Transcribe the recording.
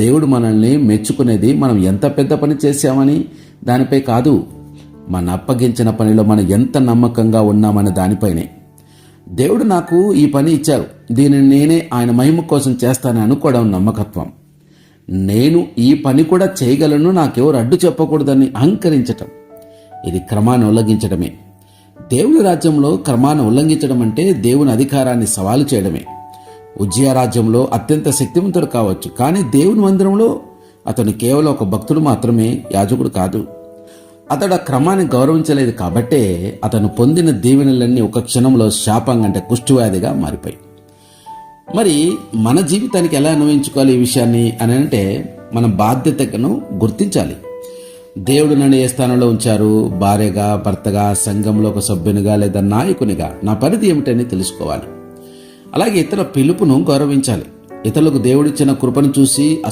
దేవుడు మనల్ని మెచ్చుకునేది మనం ఎంత పెద్ద పని చేశామని? దానిపై కాదు. మన అప్పగించిన పనిలో మనం ఎంత నమ్మకంగా ఉన్నామనే దానిపైనే. దేవుడు నాకు ఈ పని ఇచ్చారు. దీనిని నేనే ఆయన మహిమ కోసం చేస్తానని అనుకోవడం నమ్మకత్వం. నేను ఈ పని కూడా చేయగలను నాకెవరు అడ్డు చెప్పకూడదని అహంకరించటం. ఇది క్రమాన్ని ఉల్లంఘించడమే దేవుని రాజ్యంలో క్రమాన్ని ఉల్లంఘించడం అంటే దేవుని అధికారాన్ని సవాలు చేయడమే. ఉజ్జయ రాజ్యంలో అత్యంత శక్తివంతుడు కావచ్చు. కానీ దేవుని మందిరంలో అతను కేవలం ఒక భక్తుడు మాత్రమే యాజకుడు కాదు. అతడు ఆ క్రమాన్ని గౌరవించలేదు కాబట్టే అతను పొందిన దీవెనలన్నీ ఒక క్షణంలో శాపంగా అంటే కుష్టివ్యాధిగా మారిపోయి మరి మన జీవితానికి ఎలా అన్వయించుకోవాలి ఈ విషయాన్ని అని అంటే మన బాధ్యతను గుర్తించాలి. దేవుడు నన్ను ఏ స్థానంలో ఉంచారు? భార్యగా భర్తగా సంఘంలో ఒక సభ్యునిగా లేదా నాయకునిగా? నా పరిధి ఏమిటని తెలుసుకోవాలి. అలాగే ఇతర పిలుపును గౌరవించాలి. ఇతరులకు దేవుడిచ్చిన కృపను చూసి